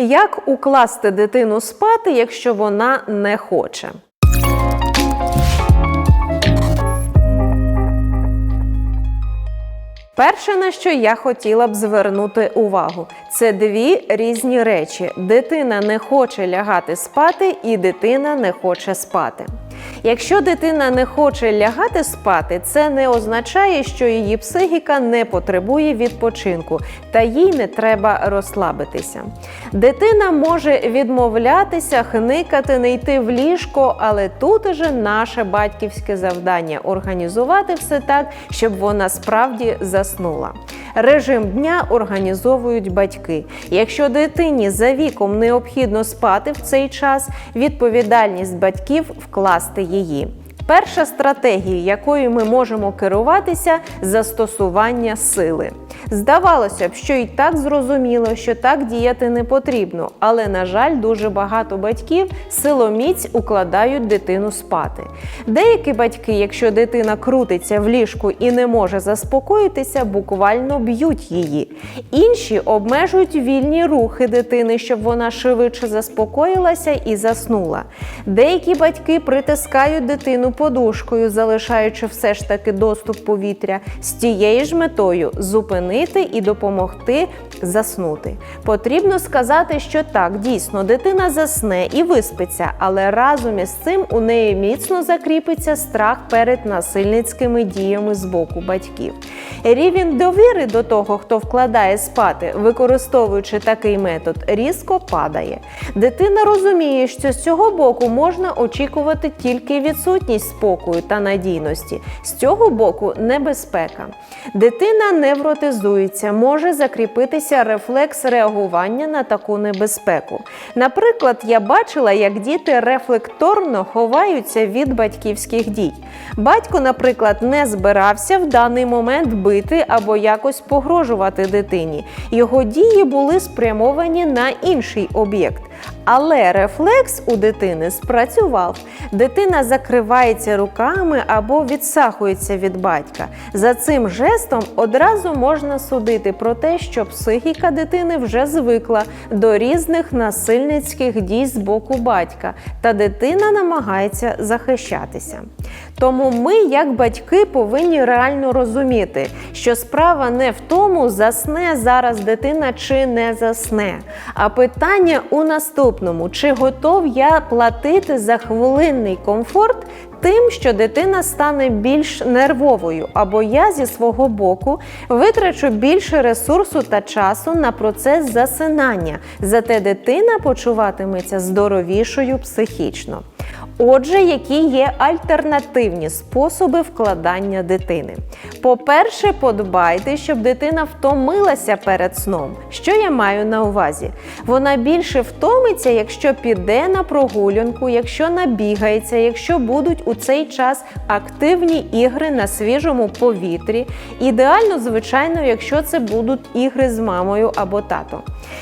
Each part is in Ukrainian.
Як укласти дитину спати, якщо вона не хоче? Перше, на що я хотіла б звернути увагу, це дві різні речі: дитина не хоче лягати спати, і дитина не хоче спати. Якщо дитина не хоче лягати спати, це не означає, що її психіка не потребує відпочинку та їй не треба розслабитися. Дитина може відмовлятися, хникати, не йти в ліжко, але тут уже наше батьківське завдання організувати все так, щоб вона справді заснула. Режим дня організовують батьки. Якщо дитині за віком необхідно спати в цей час, відповідальність батьків вкласти її. Перша стратегія, якою ми можемо керуватися, застосування сили. Здавалося б, що і так зрозуміло, що так діяти не потрібно, але на жаль, дуже багато батьків силоміць укладають дитину спати. Деякі батьки, якщо дитина крутиться в ліжку і не може заспокоїтися, буквально б'ють її. Інші обмежують вільні рухи дитини, щоб вона швидше заспокоїлася і заснула. Деякі батьки притискають дитину подушкою, залишаючи все ж таки доступ повітря з тією ж метою зупинити і допомогти заснути. Потрібно сказати, що так, дійсно, дитина засне і виспиться, але разом із цим у неї міцно закріпиться страх перед насильницькими діями з боку батьків. Рівень довіри до того, хто вкладає спати, використовуючи такий метод, різко падає. Дитина розуміє, що з цього боку можна очікувати тільки відсутність спокою та надійності, з цього боку небезпека. Дитина невротизується, може закріпитися рефлекс реагування на таку небезпеку. Наприклад, я бачила, як діти рефлекторно ховаються від батьківських дій. Батько, наприклад, не збирався в даний момент бити або якось погрожувати дитині. Його дії були спрямовані на інший об'єкт. Але рефлекс у дитини спрацював. Дитина закривається руками або відсахується від батька. За цим жестом одразу можна судити про те, що психіка дитини вже звикла до різних насильницьких дій з боку батька, та дитина намагається захищатися. Тому ми, як батьки, повинні реально розуміти, що справа не в тому, засне зараз дитина чи не засне, а питання у наступному: чи готов я платити за хвилинний комфорт тим, що дитина стане більш нервовою, або я зі свого боку витрачу більше ресурсу та часу на процес засинання, зате дитина почуватиметься здоровішою психічно. Отже, які є альтернативні способи вкладання дитини? По-перше, подбайте, щоб дитина втомилася перед сном. Що я маю на увазі? Вона більше втомиться, якщо піде на прогулянку, якщо набігається, якщо будуть у цей час активні ігри на свіжому повітрі. Ідеально, звичайно, якщо це будуть ігри з мамою або татом.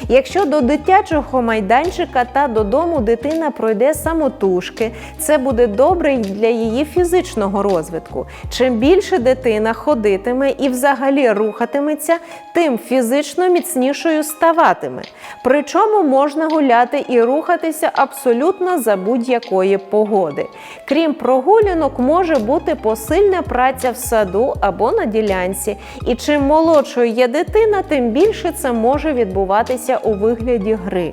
Якщо до дитячого майданчика та додому дитина пройде самотужки, це буде добре й для її фізичного розвитку. Чим більше дитина ходитиме і взагалі рухатиметься, тим фізично міцнішою ставатиме. Причому можна гуляти і рухатися абсолютно за будь-якої погоди. Крім прогулянок, може бути посильна праця в саду або на ділянці. І чим молодшою є дитина, тим більше це може відбуватися у вигляді гри.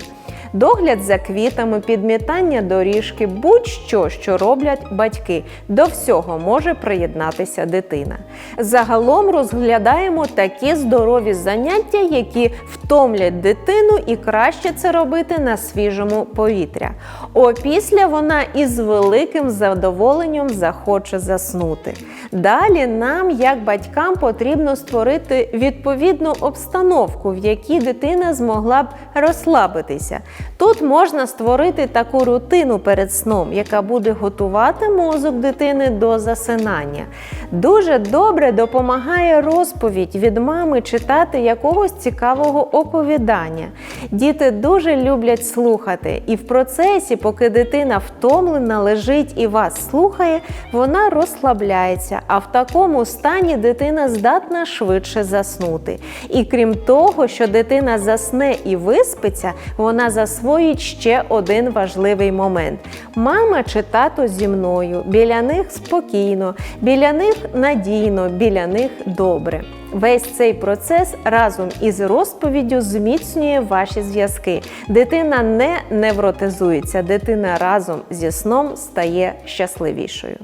Догляд за квітами, підмітання доріжки, будь-що, що роблять батьки. До всього може приєднатися дитина. Загалом розглядаємо такі здорові заняття, які втомлять дитину, і краще це робити на свіжому повітря. Опісля вона із великим задоволенням захоче заснути. Далі нам, як батькам, потрібно створити відповідну обстановку, в якій дитина змогла б розслабитися. Тут можна створити таку рутину перед сном, яка буде готувати мозок дитини до засинання. Дуже добре допомагає розповідь від мами читати якогось цікавого оповідання. Діти дуже люблять слухати, і в процесі, поки дитина втомлена, лежить і вас слухає, вона розслабляється, а в такому стані дитина здатна швидше заснути. І крім того, що дитина засне і виспиться, вона засвоїть ще один важливий момент: мама чи тато зі мною, біля них спокійно, біля них надійно, біля них добре. Весь цей процес разом із розповіддю зміцнює ваші зв'язки. Дитина не невротизується, дитина разом зі сном стає щасливішою.